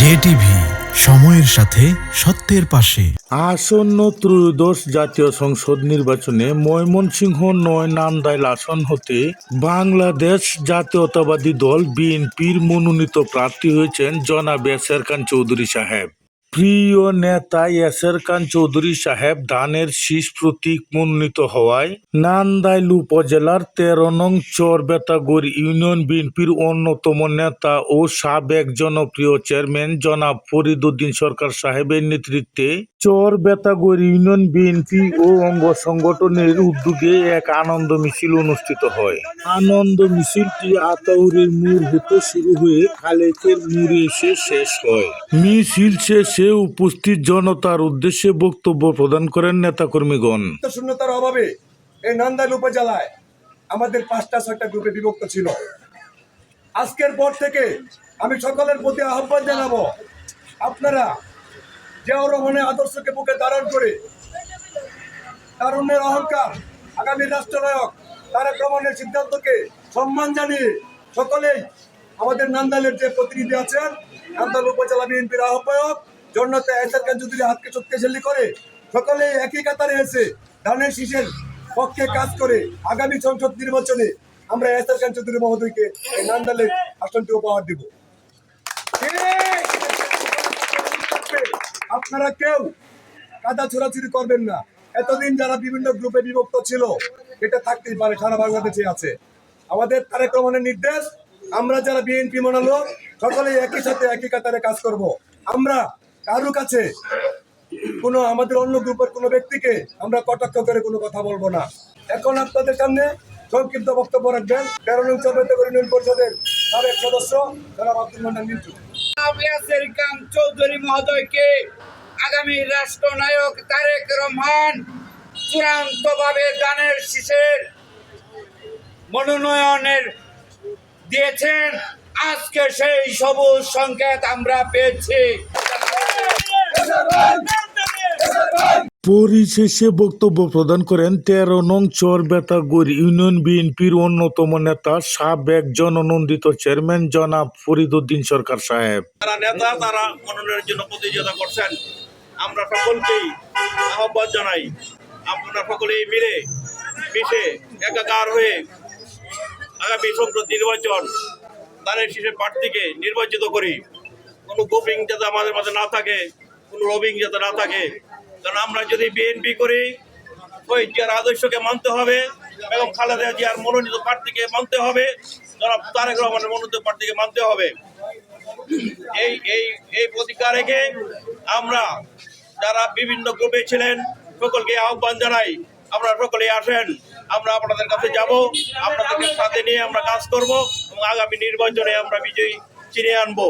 JTV, সময়ের সাথে সত্যের পাশে। আসন্ন ত্রয়োদশ জাতীয় সংসদ নির্বাচনে ময়মনসিংহ নয় নান্দাইল আসন হতে বাংলাদেশ জাতীয়তাবাদী দল বিএনপির মনোনীত প্রার্থী হয়েছেন জনাব এসের খান চৌধুরী সাহেব। প্রিয় নেতা এসের খান চৌধুরী সাহেব ধানের শীষ প্রতীক মনোনীত হওয়ায় নান্দাইল উপজেলার তেরো নং চরবেতাগড় ইউনিয়ন বিএনপির অন্যতম নেতা ও সাবেক জনপ্রিয় চেয়ারম্যান জনাব ফরিদুদ্দিন সরকার সাহেবের নেতৃত্বে চর বেতাগড় ইউনিয়ন, বিএনপি ও অঙ্গ সংগঠনের উদ্যোগে এক আনন্দ মিছিল অনুষ্ঠিত হয়। আনন্দ মিছিলটি আতাউরের মোড় হতে শুরু হয়ে খালেকের মোড়ে এসে শেষ হয়। মিছিল শেষে উপস্থিত জনতার উদ্দেশ্যে বক্তব্য প্রদান করেন নেতাকর্মীগণ। শূন্যতার অভাবে এই নান্দাইল উপজেলায় আমাদের পাঁচটা, ছয়টা গ্রুপে বিভক্ত ছিল। আজকের পর থেকে আমি সকলের প্রতি আহ্বান জানাব, আপনারা জিয়াউর রহমানের আদর্শকে বুকে ধারণ করে তারুণ্যের অহংকার, আগামী রাষ্ট্রনায়ক তারেক রহমানের সিদ্ধান্তকে সম্মান জানিয়ে সকলেই আমাদের নান্দাইলের যে প্রতিনিধি আছেন নান্দাইল উপজেলা বিএনপির আহ্বায়ক, জন্নতে এসার চৌধুরী হাতকে শক্তিশালী করে সকলেই একই কাতারে এসে ধানের শীষের পক্ষে কাজ করে আগামী সংসদ নির্বাচনে আমরা এসার চৌধুরী মহোদয়কে এই নান্দাইলের আসনটি উপহার দেব। আপনারা কেউ কাদা ছোড়াছুরি করবেন না। এতদিন যারা বিভিন্ন গ্রুপে বিভক্ত ছিল, এটা থাকতেই পারে, সারা বাংলাদেশে আছে। আমাদের তারেক রহমানের নির্দেশ, আমরা যারা বিএনপি মনালো সকলে একই সাথে একই কাতারে কাজ করব। আমরা কারও কাছে কোনো, আমাদের অন্য গ্রুপের কোনো ব্যক্তিকে আমরা কটাক্ষ করে কোনো কথা বলব না। এখন আপনাদের সামনে সংক্ষিপ্ত বক্তব্য রাখবেন। তেরো নং চব্বিশ ইউনিয়ন পরিষদের সাবেক সদস্য জনাব আব্দুল মান্নান মিন্টু। মহোদয়কে আগামী রাষ্ট্রনায়ক তারেক রহমান চূড়ান্তভাবে দানের শীষের মনোনয়নের দিয়েছেন। আজকে সেই সবুজ সংকেত আমরা পেয়েছি। পরিশেষে বক্তব্য প্রদান করেন তেরো নং চর বেতাগড় ইউনিয়ন বিএনপির অন্যতম নেতা সাবেক জননন্দিত চেয়ারম্যান জনাব ফরিদুদ্দিন সরকার সাহেব। তারা নেতা তারা মনোনয়নের জন্য প্রতিযোগিতা করছেন। আমরা সকলকেই আহ্বান জানাই। আমরা সকলেই মিলে মিশে একাকার হয়ে আগামী সংসদ নির্বাচন তাদের শীর্ষে প্রার্থীকে নির্বাচিত করি। কোনো গোপিং যাতে আমাদের মাঝে না থাকে, কোনো রবিং যাতে না থাকে। কারণ আমরা যদি বিএনপি করি, ওই জিয়ার আদর্শকে মানতে হবে এবং খালেদা জিয়ার মনোনীত প্রার্থীকে মানতে হবে। তারেক রহমানের মনোনীত প্রার্থীকে মানতে হবে। এই এই এই প্রতিজ্ঞা রেখে আমরা যারা বিভিন্ন গ্রুপে ছিলেন, সকলকে আহ্বান জানাই। আমরা সকলে আসেন, আমরা আপনাদের কাছে যাব, আপনাদেরকে সাথে নিয়ে আমরা কাজ করব এবং আগামী নির্বাচনে আমরা বিজয়ী চিনে আনব।